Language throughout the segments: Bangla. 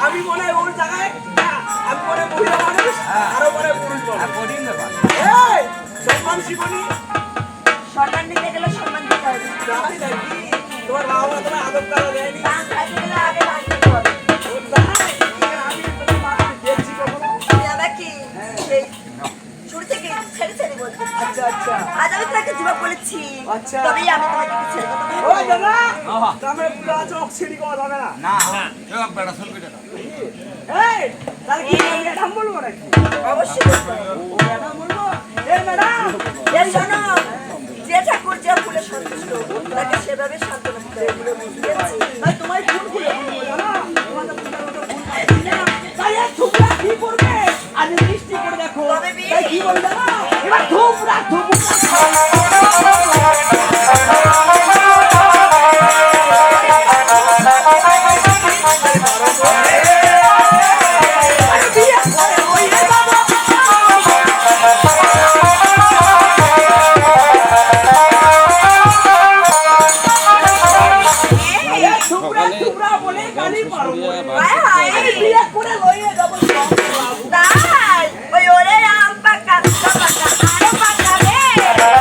আমি মনে হয় ওর জায়গায় হ্যাঁ, আমি মনে মহিলা মানুষ আরও মনে পুরুষ সম্মান শিবনী। সম্মান দিতে গেলে সম্মান দিতে হবে। তোমার বাবা তোমার আদর করা দেয়নি? দান খাইতে গেলে আগে দান দিতে হবে। ওর জানাই, আমি তোমার মাকে দেখছি কখনো? তুমি আবার কি শুরু থেকে আচ্ছা আচ্ছা। আজ আমি তোমাকে যুবক বলেছি। আচ্ছা। তবেই আমি তোমাকে ছেড়ে দেবো। ও দাদা! গ্রামে পুরো আছে অক্সিডি করা যাবে না এই তাহলে কি ম্যাডাম বলব নাকি? অবশ্যই বলব। ম্যাডাম বলব এই ম্যাডাম এর শোনো যে ঠাকুর যে ফুলে সন্তুষ্ট তাকে সেভাবে সান্ত্বনা দিতে হবে। বুঝেছি? তোমায় ফুল? খুলে জানো তোমাদের ফুলের ফুল তাই এই কি করবে? আজ মিষ্টি করে দেখো। তাই কি বলবে জানো এবার থুপড়া থুপড়া আরে বিয়ে করে ওই রে বাবা এই থুপড়া থুপড়া বলে গালি পারো হায় হায়। বিয়ে করে লইয়ে যাব, বাবু তাই, ওই ওরে আম পাকা আম পাকা আরও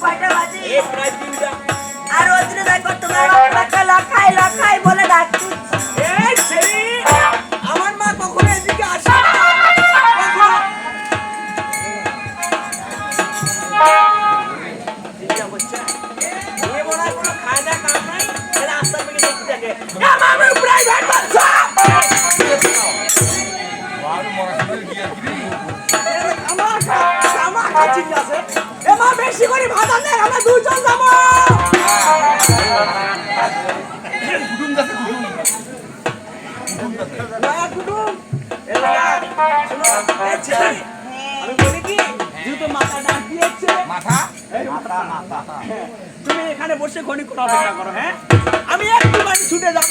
কয়টা বাজে? আর ওদিনে দেখো তোমার বলে ডাকছি। আমার মা কখনো এদিকে আসে? আমার আমার কাছে আছে। মা বেশি করে ভাত আনলে আমরা দুজন যাব। নয়া কুটুম এ লাগা শুনো আমি বলি কি যেহেতু মাথা ডাক দিয়েছে মাথা? মাথা তুমি এখানে বসে ঘনি অপেক্ষা করো হ্যাঁ? আমি একটু বাড়ি ছুটে যাব।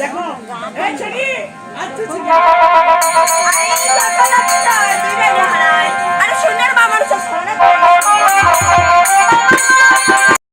দেখো।